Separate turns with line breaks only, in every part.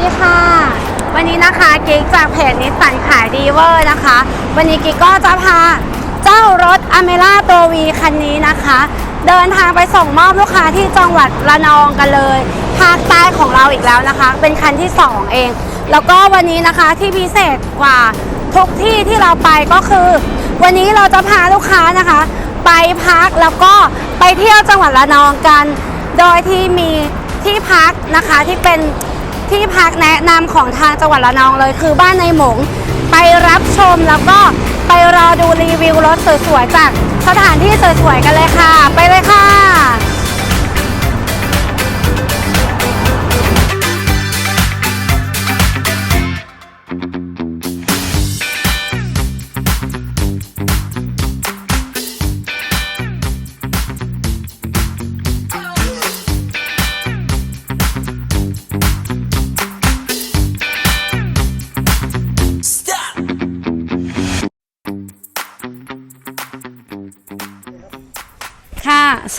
ดีค่ะ วันนี้นะคะกิ๊กจากเพจนิสสันขายดีเวอร์นะคะ วันนี้กิ๊กก็จะพาเจ้ารถอเมร่าตัววีคันนี้นะคะ เดินทางไปส่งมอบลูกค้าที่จังหวัดระนองกันเลยภาคใต้ของเราอีกแล้วนะคะ เป็นคันที่ 2 เอง แล้วก็วันนี้นะคะที่พิเศษกว่าทุกที่ที่เราไปก็คือ วันนี้เราจะพาลูกค้านะคะ ไปพักแล้วก็ไปเที่ยวจังหวัดระนองกัน โดยที่มีที่พักนะคะที่เป็น ที่พักแนะนำของทางจังหวัดระนองเลย คือบ้านในหมง ไปรับชมแล้วก็ไปรอดูรีวิวรถสวยๆจากสถานที่สวยๆกันเลยค่ะ ไปเลยค่ะ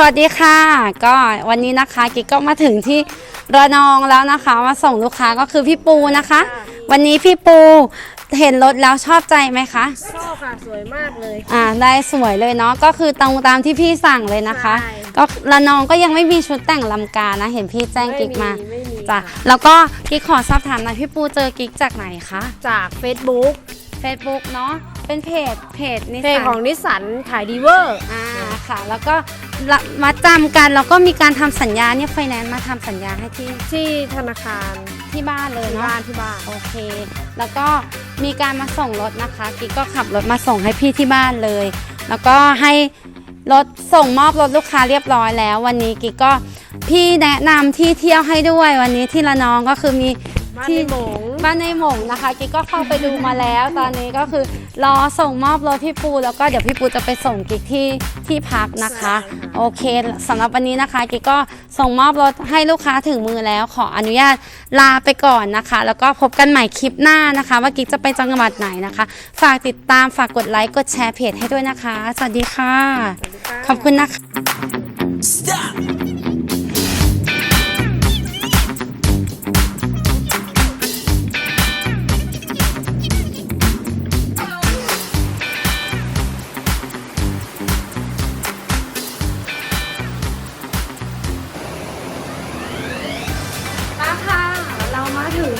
สวัสดีค่ะ ก็วันนี้นะคะกิ๊กก็มาถึงที่ระนองแล้วนะคะ มาส่งลูกค้าก็คือพี่ปูนะคะ วันนี้พี่ปูเห็นรถแล้วชอบใจไหมคะ
ชอบค่ะสวยมากเลย
อ่าได้สวยเลยเนาะก็คือตรงตามที่พี่สั่งเลยนะคะ
ใช่
ก็ระนองก็ยังไม่มีชุดแต่งลำกานะ เห็นพี่แจ้งกิ๊กมา
ไม่มี
จ้ะ
ค่ะ
แล้วก็กิ๊กขอสอบถามหน่อยพี่ปูเจอกิ๊กจากไหนคะ
จาก Facebook
Facebook เนาะเป็นเพจเพจนิส
เพจ
สัน
ของนิสสันขายดีเวอร์
อ่าค่ะ แล้วก็ละ มาจำกันแล้วก็มีการทำสัญญาเนี่ยไฟแนนซ์มาทำสัญญาให้ที่
ที่ธนาคาร
ที่บ้านเลย
ที่
เนาะ
บ้านที่บ้าน
โอเค แล้วก็มีการมาส่งรถนะคะกิ๊กก็ขับรถมาส่งให้พี่ที่บ้านเลย แล้วก็ให้รถส่งมอบรถลูกค้าเรียบร้อยแล้ว วันนี้กิ๊กก็พี่แนะนำที่เที่ยวให้ด้วยวันนี้ที่ระนองก็คือมี
บ้าน
ที่
ในหมง
บ้านในหม่งนะคะกิ๊กก็เข้าไปดูมาแล้ว ตอนนี้ก็คือรอส่งมอบรถพี่ปู แล้วก็เดี๋ยวพี่ปูจะไปส่งกิ๊กที่ที่พักนะคะ โอเคสำหรับวันนี้นะคะกิ๊กก็ส่งมอบรถให้ลูกค้าถึงมือแล้ว ขออนุญาตลาไปก่อนนะคะ แล้วก็พบกันใหม่คลิปหน้านะคะ ว่ากิ๊กจะไปจังหวัดไหนนะคะ ฝากติดตามฝากกดไลค์กดแชร์เพจให้ด้วยนะคะ สวัสดีค่ะ ขอบคุณนะคะม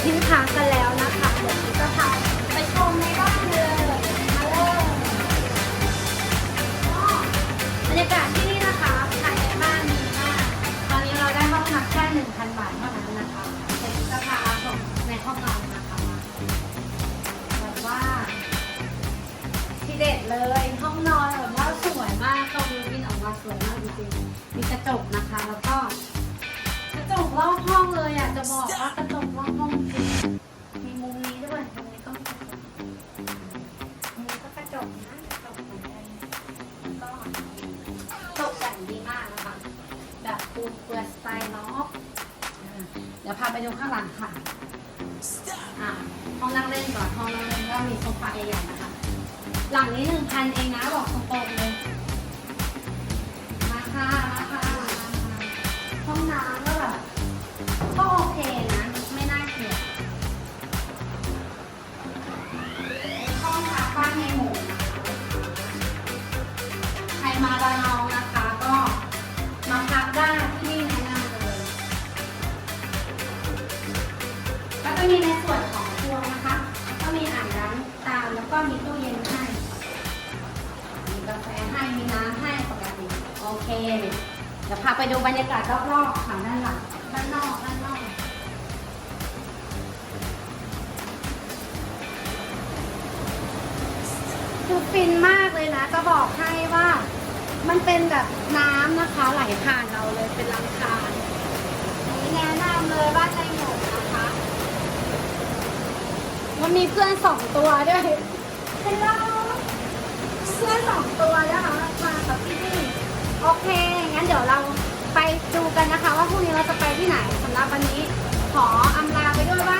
มาถึงที่พักกันแล้วนะคะ เดี๋ยวจะพาไปชมในบ้านเลยมาเลยก็บรรยากาศที่นี่นะคะภายในบ้านดีมาก ตอนนี้เราได้ห้องพักแค่1,000 บาทเท่านั้นนะคะเดี๋ยวจะพาชมในห้องนอนนะคะแบบว่าที่เด็ดเลยห้องนอนแบบว่าสวยมากตรงวินออกมาสวยมากจริงๆมีกระจกนะคะ แล้วก็กระจกรอบห้องเลยอะจะบอก เปลือสไตล์น็อกเดี๋ยวพาไปดูข้างหลังค่ะอ่าห้องนั่งเล่นก่อนห้องนั่งเล่นก็มีโซฟาใหญ่ๆนะคะ หลังนี้หนึ่งพันเองนะบอกตรงๆเลยมาค่ะมาค่ะมาค่ะห้องน้ำก็แบบก็โอเค เคเดี๋ยวพาไปดูบรรยากาศรอบๆค่ะด้านหลังด้านนอกด้านนอกคือฟินมากเลยนะ จะบอกให้ว่ามันเป็นแบบน้ำนะคะไหลผ่านเราเลยเป็นลำธารนี่แนะนำเลยบ้านในหมกนะคะ มันมีเพื่อนสองตัวด้วยเห็นแล้วเพื่อนสองตัวนะคะมากับที่นี่ โอเค งั้นเดี๋ยวเราไปดูกันนะคะ ว่าพรุ่งนี้เราจะไปที่ไหนสำหรับวันนี้ขออำลาไปด้วยว่า